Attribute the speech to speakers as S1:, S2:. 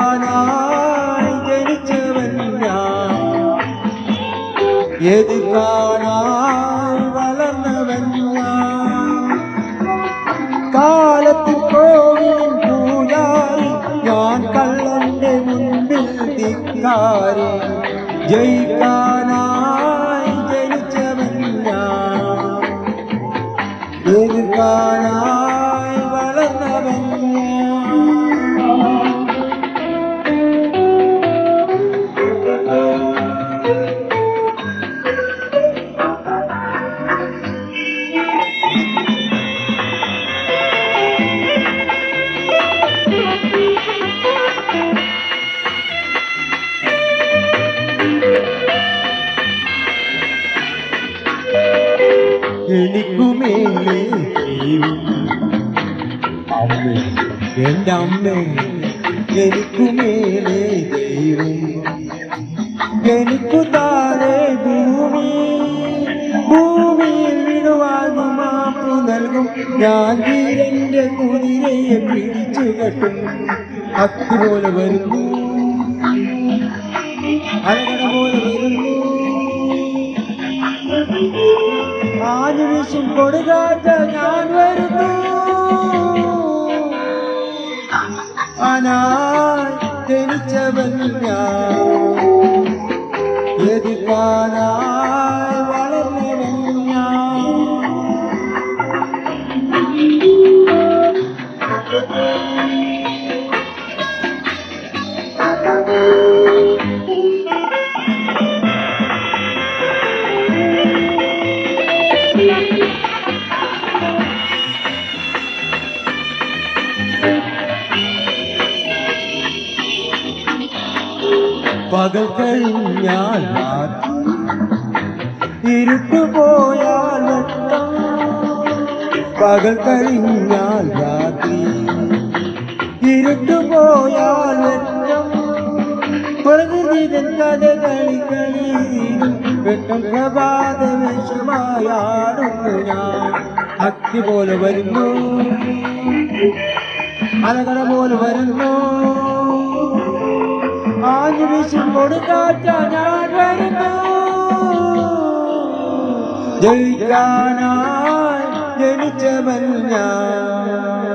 S1: ജയിക്കാനായി ജനിച്ചവൻ ഞാൻ എതിർക്കാനായി വളർന്നവൻ ഞാൻ കാലത്തിൽ കോവിലും പൂജായി ഞാൻ കള്ളന്റെ മുൻപിൽ തിക്കാരി ജയിക്കാനായി ജനിച്ചവൻ ഞാൻ. എതിർക്കാനായി വളർന്നവൻ ദൈവം അമ്മേ എന്റെ അമ്മേ എനിക്കുമേലെ ദൈവം. എനിക്കു താഴെ ഭൂമി ഭൂമിയിൽ വിടുവാനും മാപ്പു നൽകും. ഞാൻ വീരന്റെ കുതിരയെ പിടിച്ചു കെട്ടും. അത്തുപോലെ വരുന്നു. അഴകട ആഞ്ഞു വീശും കൊടുകാറ്റ ഞാൻ വരുന്നു അനായി ജനിച്ചവൻ ഞാൻ എതിർക്കാനായി വളർന്നവൻ ഞാൻ പകൽ കഴിഞ്ഞാൽ രാത്രി ഇരുട്ടു പോയാൽ വെട്ടം പകൽ കഴിഞ്ഞാൽ രാത്രി ഇരുട്ടു പോയാൽ വെട്ടം പ്രകൃതിതൻ കഥ കളി കളി വെട്ടം പ്രഭാത വിഷമായാടുന്നു ഞാൻ. അഗ്നി പോലെ വരുന്നു. അലകട പോലെ വരുന്നു. ആഞ്ഞു വീശും കൊടുക്കാറ്റ ഞാൻ വരുന്നു. ജയിക്കാനായി ജനിച്ചവൻ ഞാൻ.